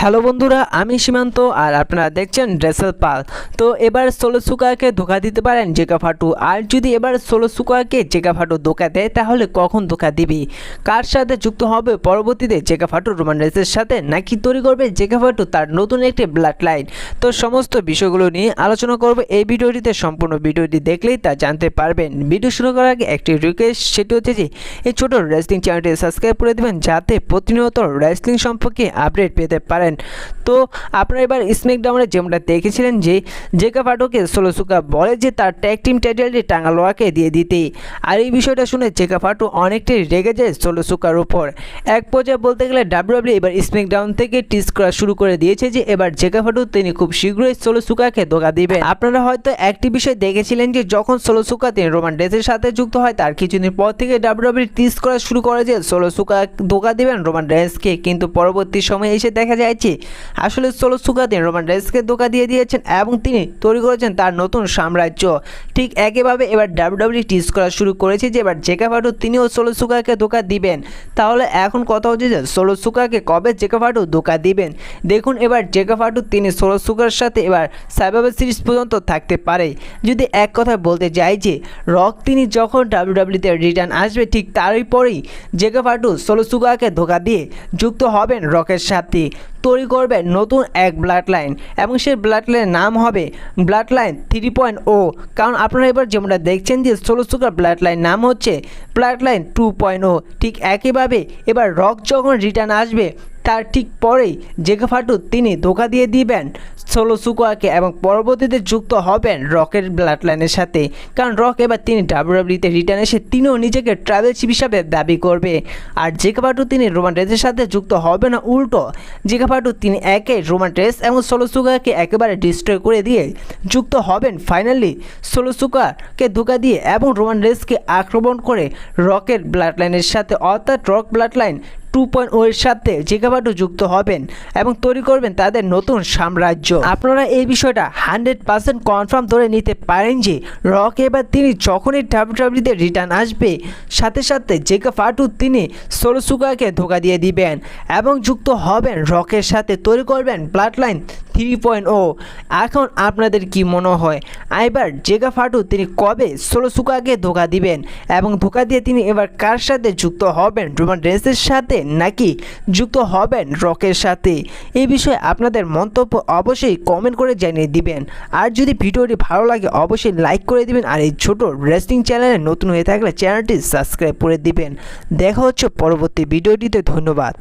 Hello বন্ধুরা, আমি সীমান্ত আর আপনারা দেখছেন ড্রেসেল পাল তো এবার ষোলো সুকাকে ধোকা দিতে পারেন জেকা ফাটু আর যদি এবার ষোলো সুকাকে জেকা ফাটু ধোকা দেয়, তাহলে কখন ধোকা দিবি? কার সাথে যুক্ত হবে পরবর্তীতে জেকা ফাটু রোমান রেসের সাথে? নাকি তৈরি করবে জেকা ফাটু তার নতুন একটি ব্লাড লাইন তো সমস্ত বিষয়গুলো নিয়ে আলোচনা করব এই ভিডিওটিতে। সম্পূর্ণ ভিডিওটি দেখলেই তা জানতে পারবেন। ভিডিও শুরু করার আগে একটি রিকোয়েস্ট সেটি হচ্ছে যে, এই ছোট রেসলিং চ্যানেলটি সাবস্ক্রাইব করে দেবেন, যাতে প্রতিনিয়ত রেসলিং সম্পর্কে আপডেট পেতে পারেন। তো আপনারা এবার স্মেকডাউনে যেমনটা দেখেছিলেন যে জেকা ফাটোকে সোলোসুকা বলে যে তার ট্যাগ টিম টাইটেলটি টাঙ্গালোয়াকে দিয়ে দিতে। আর এই বিষয়টা শুনে জেকা ফাটো অনেকটাই রেগে যায় সোলোসুকার উপর। এক পর্যায়ে বলতে গেলে ডাব্লিউডাব্লিউ এবার স্মেকডাউন থেকে টিস করা শুরু করে দিয়েছে যে এবার জেকা ফাটু তিনি খুব শীঘ্রই সোলোসুকাকে ধোকা দিবেন। আপনারা হয়তো একটি বিষয় দেখেছিলেন যে যখন সোলোসুকা তিনি রোমান ডেসের সাথে যুক্ত হয়, তার কিছুদিন পর থেকে ডাব্লিউডাব্লিউ টিস করা শুরু করে যে সোলোসুকা ধোকা দিবেন রোমান ডেসকে কিন্তু পরবর্তী সময়ে এসে দেখা যাচ্ছে আসলে সোলোসুকা তিনি রোমান ডেসকে ধোকা দিয়ে দিয়েছেন এবং তিনি তৈরি করেছেন তার নতুন সাম্রাজ্য। ঠিক একইভাবে এবার ডাব্লিউডাব্লিউ টিস করা শুরু করেছে যে এবার জেকা ফাটু তিনিও সোলোসুকাকে ধোকা দিবেন। তাহলে এখন কথা হচ্ছে যে সোলোসুকাকে কবে জেকা ফাটু ধোকা দিবেন? দেখুন এবার জেকা ফাটু তিনি সোলোসুকার সাথে এবার সাইবাবার সিরিজ পর্যন্ত থাকতে পারে। যদি এক কথা বলতে যাই যে রক তিনি যখন ডাব্লিউডাব্লিউতে রিটার্ন আসবে, ঠিক তারই পরেই জেকা ফাটু সোলোসুকাকে ধোকা দিয়ে যুক্ত হবেন রকের সাথে। তৈরি করবে নতুন এক ব্লাড লাইন এবং সেই ব্লাড লাইনের নাম হবে blood line three point O কারণ আপনারা এবার যেমনটা দেখছেন যে ষোলো সুগার ব্লাড লাইন নাম হচ্ছে blood line two point O ঠিক একইভাবে এবার রক যখন রিটার্ন আসবে তার ঠিক পরেই জেগে ফাটু তিনি ধোকা দিয়ে দিবেন সোলো সুকোয়াকে এবং পরবর্তীতে যুক্ত হবেন রকের ব্লাড লাইনের সাথে। কারণ রক এবার তিনি ডাব্লিউডাব্লিউতে রিটার্ন এসে তিনিও নিজেকে ট্রাভেল চিফ হিসাবে দাবি করবে। আর জেগে ফাটু তিনি রোমান রেসের সাথে যুক্ত হবে না, উল্টো। জেগে ফাটু তিনি একে রোমান রেস এবং সোলো সুকাকে একেবারে ডিস্ট্রয় করে দিয়ে যুক্ত হবেন ফাইনালি। সোলো সুকাকে ধোকা দিয়ে এবং রোমান রেসকে আক্রমণ করে রকের ব্লাড লাইনের সাথে অর্থাৎ rock blood line two point ওর সাথে জেগাবাটু যুক্ত হবেন এবং তৈরি করবেন তাদের নতুন সাম্রাজ্য। আপনারা এই বিষয়টা হান্ড্রেড পার্সেন্ট কনফার্ম ধরে নিতে পারেন যে রক এবার তিনি যখনই ডাব্লিউডাব্লিউতে রিটার্ন আসবে, সাথে সাথে জেকা ফাটু তিনি সোলসুকাকে ধোকা দিয়ে দিবেন এবং যুক্ত হবেন রকের সাথে তৈরি করবেন ব্লাড থ্রি পয়েন্ট ও এখন আপনাদের কি মনে হয়? এবার জেগা ফাটু তিনি কবে সোলোসুকাকে ধোকা দিবেন এবং ধোকা দিয়ে তিনি এবার কার সাথে যুক্ত হবেন? রোমান রেসের সাথে? নাকি যুক্ত হবেন রকের সাথে? এই বিষয়ে আপনাদের মন্তব্য অবশ্যই কমেন্ট করে জানিয়ে দিবেন। আর যদি ভিডিওটি ভালো লাগে, অবশ্যই লাইক করে দিবেন আর এই ছোট রেসলিং চ্যানেলে নতুন হয়ে থাকলে চ্যানেলটি সাবস্ক্রাইব করে দিবেন। দেখা হচ্ছে পরবর্তী ভিডিওটিতে, ধন্যবাদ।